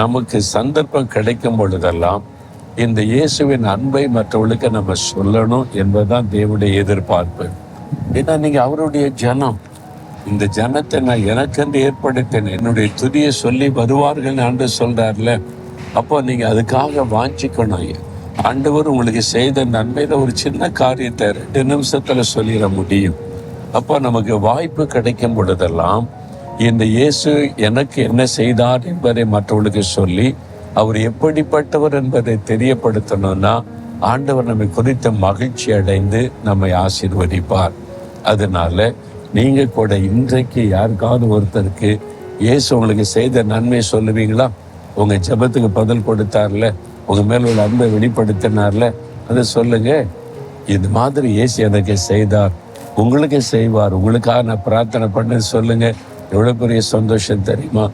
நமக்கு சந்தர்ப்பம் கிடைக்கும் பொழுதெல்லாம் இந்த இயேசுவின் அன்பை மற்றவர்களுக்கு நம்ம சொல்லணும் என்பதுதான் தேவனுடைய எதிர்பார்ப்பு. ஏன்னா நீங்க அவருடைய ஜனம். இந்த ஜனத்தை நான் எனக்கென்று ஏற்படுத்தினேன். என்னுடைய துதியை சொல்லி வருவார்கள் ஆண்டு சொல்றாருல. அப்போ நீங்க அதுக்காக வாஞ்சிக்கணும் ஆண்டவர் உங்களுக்கு செய்த நன்மையில ஒரு சின்ன காரியத்தை ரெண்டு நிமிஷத்துல சொல்லிட முடியும். அப்போ நமக்கு வாய்ப்பு கிடைக்கும் பொழுதெல்லாம் இந்த இயேசு எனக்கு என்ன செய்தார் என்பதை மற்றவர்களுக்கு சொல்லி அவர் எப்படிப்பட்டவர் என்பதை தெரியப்படுத்தணும்னா ஆண்டவர் நம்மை குறித்த மகிழ்ச்சி அடைந்து நம்மை ஆசீர்வதிப்பார். அதனால நீங்க கூட இன்றைக்கு யாருக்காவது ஒருத்தருக்கு இயேசு உங்களுக்கு செய்த நன்மை சொல்லுவீங்களா? உங்க ஜெபத்துக்கு பதில் கொடுத்தார்ல உங்க மேல உள்ள அன்பை வெளிப்படுத்தினார்ல அதை சொல்லுங்க. இது மாதிரி இயேசு எனக்கு செய்தார். உங்களுக்கு செய்வார். உங்களுக்காக நான் பிரார்த்தனை பண்ண சொல்லுங்க. எவ்வளோ பெரிய சந்தோஷம் தெரியுமா?